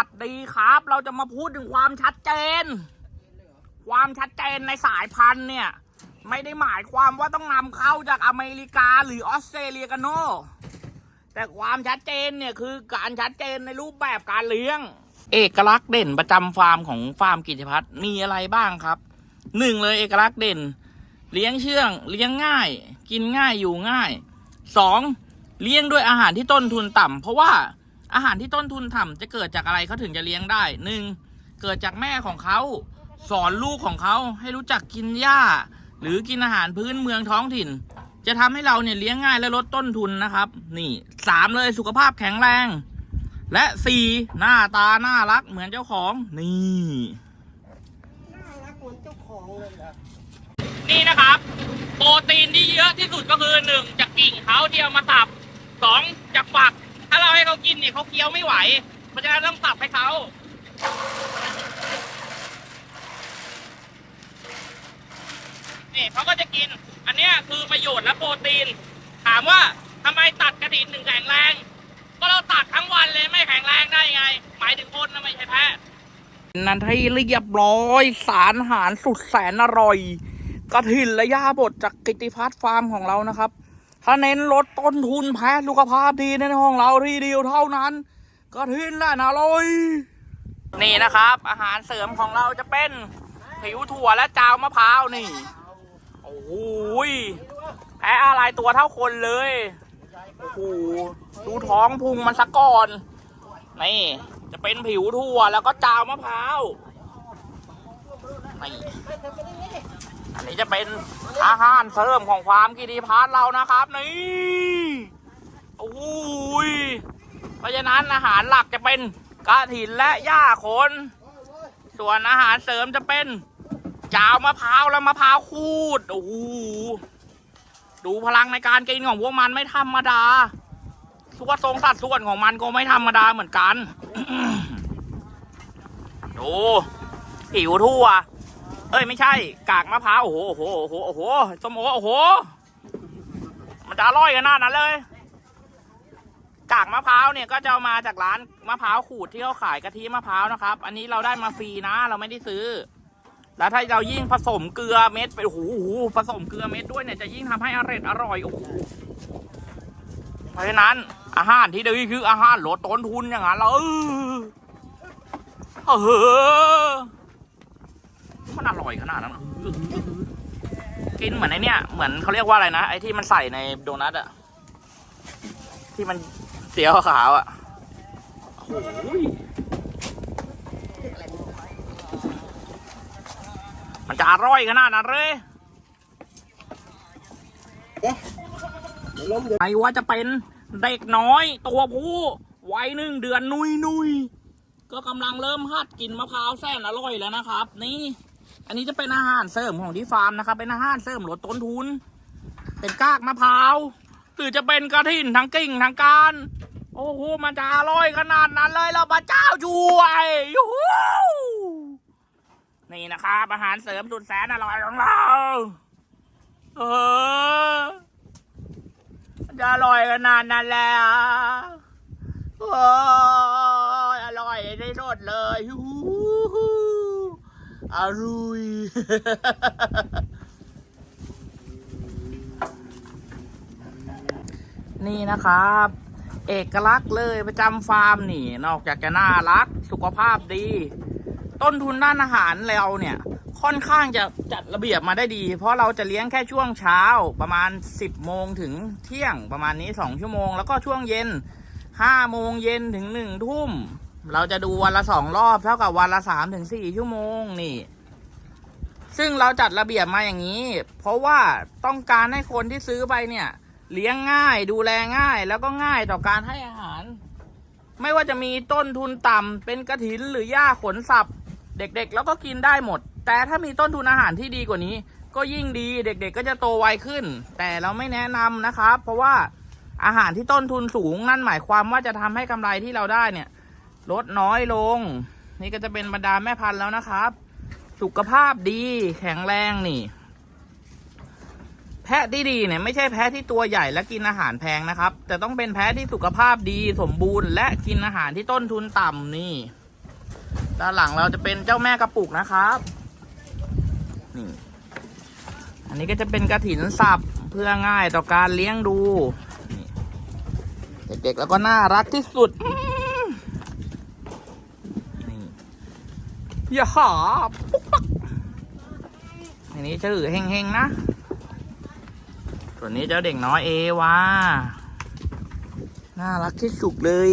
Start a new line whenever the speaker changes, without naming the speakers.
สดีครับ เราจะมาพูดถึงความชัดเจน ความชัดเจนในสายพันธุ์เนี่ย ไม่ได้หมายความว่าต้องนำเข้าจากอเมริกาหรือออสเตรเลียกันโนแต่ความชัดเจนเนี่ยคือการชัดเจนในรูปแบบการเลี้ยง เอกลักษณ์เด่นประจำฟาร์มของฟาร์มกิจพัฒน์มีอะไรบ้างครับหนึ่งเลยเอกลักษณ์เด่น เลี้ยงเชื่อง เลี้ยงง่าย กินง่ายอยู่ง่ายสองเลี้ยงด้วยอาหารที่ต้นทุนต่ำเพราะว่า อาหารที่ต้นทุนต่ำจะเกิดจากอะไรเขาถึงจะเลี้ยงได้หนึ่งเกิดจากแม่ของเขาสอนลูกของเขาให้รู้จักกินหญ้า หรือกินอาหารพื้นเมืองท้องถิ่น จะทำให้เราเนี่ยเลี้ยงง่ายและลดต้นทุนนะครับ นี่สามเลยสุขภาพแข็งแรง และสี่หน้าตาน่ารักเหมือนเจ้าของ นี่
น่ารักเหมือนเจ้าของเลยเหรอ
นี่นะครับ โปรตีนที่เยอะที่สุดก็คือหนึ่งจากกิ่งเขาที่เอามาสับสองจากฝัก ถ้าเราให้เขากินเนี่ยเขาเคี้ยวไม่ไหวเพราะฉะนั้นต้องสับให้เขาเนี่ยเขาก็จะกิน อันเนี้ยคือประโยชน์และโปรตีน ถามว่าทำไมตัดกระถินหนึ่งแข็งแรง ก็เราตัดทั้งวันเลยไม่แข็งแรงได้ไง หมายถึงคนนะไม่ใช่แพะนันที่เรียบร้อย สารอาหารสุดแสนอร่อยกระถินและยาบดจากกิติพัฒน์ฟาร์มของเรานะครับ ถ้าเน้นลดต้นทุนแพ้สุขภาพดีในของเราทีเดียวเท่านั้นกระถินและอร่อยนี่นะครับ อาหารเสริมของเราจะเป็นผิวถั่วและจาวมะพร้าวนี่ โอ้โหยแพ้อะไรตัวเท่าคนเลย โอ้โหดูท้องพุงมันสะก่อน นี่ จะเป็นผิวถั่วแล้วก็จาวมะพร้าวนี่ อันนี้จะเป็นอาหารเสริมของความกิติพาร์เรานะครับนี่โอ้ยเพราะฉะนั้นอาหารหลักจะเป็นกระถินและหญ้าขน ส่วนอาหารเสริมจะเป็นจาวมะพร้าวและมะพร้าวขูดโอ้โหดูพลังในการกินของพวกมันไม่ธรรมดาส่วนทรงสัดส่วนของมันก็ไม่ธรรมดาเหมือนกัน ดูผิวทั่ว เอ้ยไม่ใช่ กากมะพร้าวโอ้โหโอ้โหโอ้โหโอ้โหส้มโอโอ้โห มันจะอร่อยขนาดนั้นเลย กากมะพร้าวเนี่ยก็จะเอามาจากร้านมะพร้าวขูดที่เขาขายกะทิมะพร้าวนะครับ อันนี้เราได้มาฟรีนะ เราไม่ได้ซื้อ แล้วถ้าเรายิ่งผสมเกลือเม็ดไปโอ้โหผสมเกลือเม็ดด้วยเนี่ยจะยิ่งทำให้อร่อยอร่อยโอ้โหเพราะฉะนั้นอาหารที่ดีคืออาหารลดต้นทุนอย่างนั้นเลยเออ มันอร่อยขนาดนั้นเหรอกินเหมือนไอเนี้ยเหมือนเขาเรียกว่าอะไรนะ ไอที่มันใส่ในโดนัทอะที่มันเสียวขาวอะโอ้โหยมันจะอร่อยขนาดนั้นเลย
เอ๊ะเดี๋ยวล้มเดี๋ยว
ไม่ว่าจะเป็นเด็กน้อย ตัวผู้วัยหนึ่งเดือนนุยนุยก็กำลังเริ่มหัดกินมะพร้าวแสนอร่อยแล้วนะครับ นี่ อันนี้จะเป็นอาหารเสริมของที่ฟาร์มนะครับ เป็นอาหารเสริมลดต้นทุน เป็นกากมะพร้าวหรือจะเป็นกระถินทั้งกิ่งทั้งการโอ้โห มันจะอร่อยขนาดนั้นเลยเราพระเจ้าช่วยยูหูนี่นะครับอาหารเสริมสุดแสนอร่อยของเรา เออจะอร่อยขนาดนั้นแล้วโอ้ยอร่อยที่สุดเลยฮู้ฮู้ อร่อยนี่นะครับ เอกลักษณ์เลยประจำฟาร์มนี่ นอกจากจะน่ารัก สุขภาพดี ต้นทุนด้านอาหารเราเนี่ย ค่อนข้างจะจัดระเบียบมาได้ดี เพราะเราจะเลี้ยงแค่ช่วงเช้าประมาณ 10โมงถึงเที่ยงประมาณนี้ 2 ชั่วโมง แล้วก็ช่วงเย็น5โมงเย็นถึง1ทุ่ม เราจะดูวันละสองรอบเท่ากับวันละ3ถึง4ชั่วโมงนี่ ซึ่งเราจัดระเบียบมาอย่างนี้ เพราะว่าต้องการให้คนที่ซื้อไปเนี่ย เลี้ยงง่ายดูแลง่ายแล้วก็ง่ายต่อการให้อาหาร ไม่ว่าจะมีต้นทุนต่ำเป็นกระถินหรือหญ้าขนสับ เด็กๆ แล้วก็กินได้หมด แต่ถ้ามีต้นทุนอาหารที่ดีกว่านี้ ก็ยิ่งดีเด็กๆ ก็จะโตไวขึ้น แต่เราไม่แนะนำนะครับ เพราะว่าอาหารที่ต้นทุนสูงนั่นหมายความว่าจะทำให้กำไรที่เราได้เนี่ย ลดน้อยลง นี่ก็จะเป็นบรรดาแม่พันธุ์แล้วนะครับ สุขภาพดีแข็งแรงนี่ แพะที่ดีเนี่ยไม่ใช่แพะที่ตัวใหญ่และกินอาหารแพงนะครับ แต่ต้องเป็นแพะที่สุขภาพดีสมบูรณ์ และกินอาหารที่ต้นทุนต่ำนี่ ด้านหลังเราจะเป็นเจ้าแม่กระปุกนะครับนี่อันนี้ก็จะเป็นกระถินสับเพื่อง่ายต่อการเลี้ยงดู เด็กๆแล้วก็น่ารักที่สุดอื้อนี่ อย่าหาปุ๊กปักอันนี้ชื่อเฮงเฮงๆนะ ส่วนนี้เจ้าเด็กน้อยเอวาน่ารักที่สุดเลย